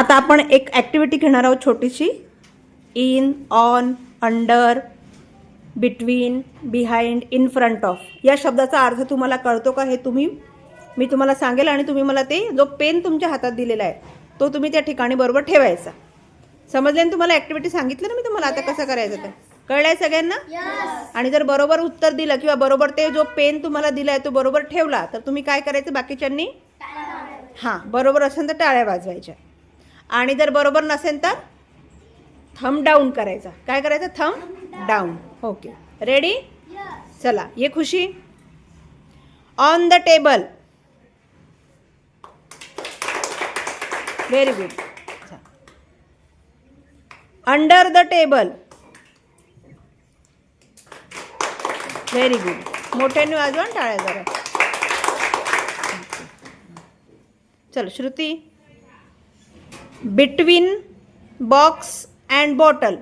आता आपण एक ॲक्टिव्हिटी घेणार आहोत छोटीशी. In on under between behind in front of या शब्दाचा अर्थ तुम्हाला कळतो का हे तुम्ही? मी तुम्हाला सांगेल आणि तुम्ही मला ते जो पेन तुमच्या हातात दिलेला आहे तो तुम्ही त्या ठिकाणी बरोबर ठेवायचा. समजले ना तुम्हाला ॲक्टिव्हिटी सांगितलं ना मी तुम्हाला? आता कसं करायचं ते? कळलंय सगळ्यांना? आणि जर बरोबर उत्तर दिलं किंवा बरोबर ते जो पेन तुम्हाला दिलाय तो बरोबर ठेवला तर तुम्ही काय करायचं बाकीच्यांनी? हां बरोबर असेल तर टाळ्या वाजवायच्या. आणि जर बरोबर नसेल तर थम डाऊन करायचा. काय करायचं? थम डाऊन ओके रेडी चला. ये Khushi. On the table very good under the table very good मोठ्याने वाजवा टाळ्या जरा. चल Shruti. Between box and bottle.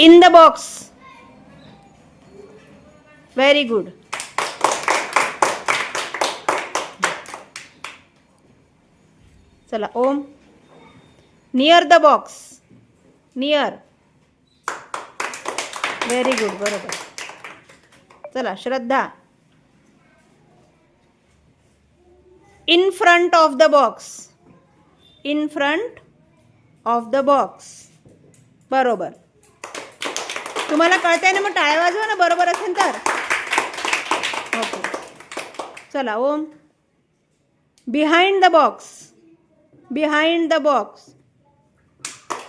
In the box. Very good. चला Om. Near the box. Near. Very good बरोबर. चला Shraddha. In front of the box. In front of the box बरोबर. तुम्हाला कळतंय ना मग टाळ्या वाजवा ना बरोबर असेल तर. ओके. चला Om. Behind the box behind the box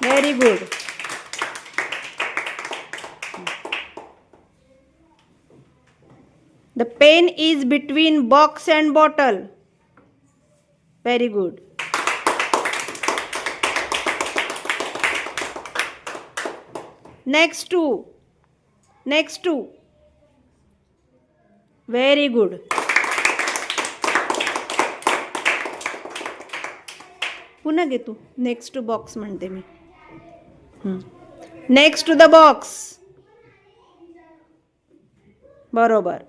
very good the pen is between box and bottle very good Next two. Next two. Very good. पुनः घे तू नेक्स्ट टू बॉक्स म्हणते मी नेक्स्ट टू द बॉक्स बरोबर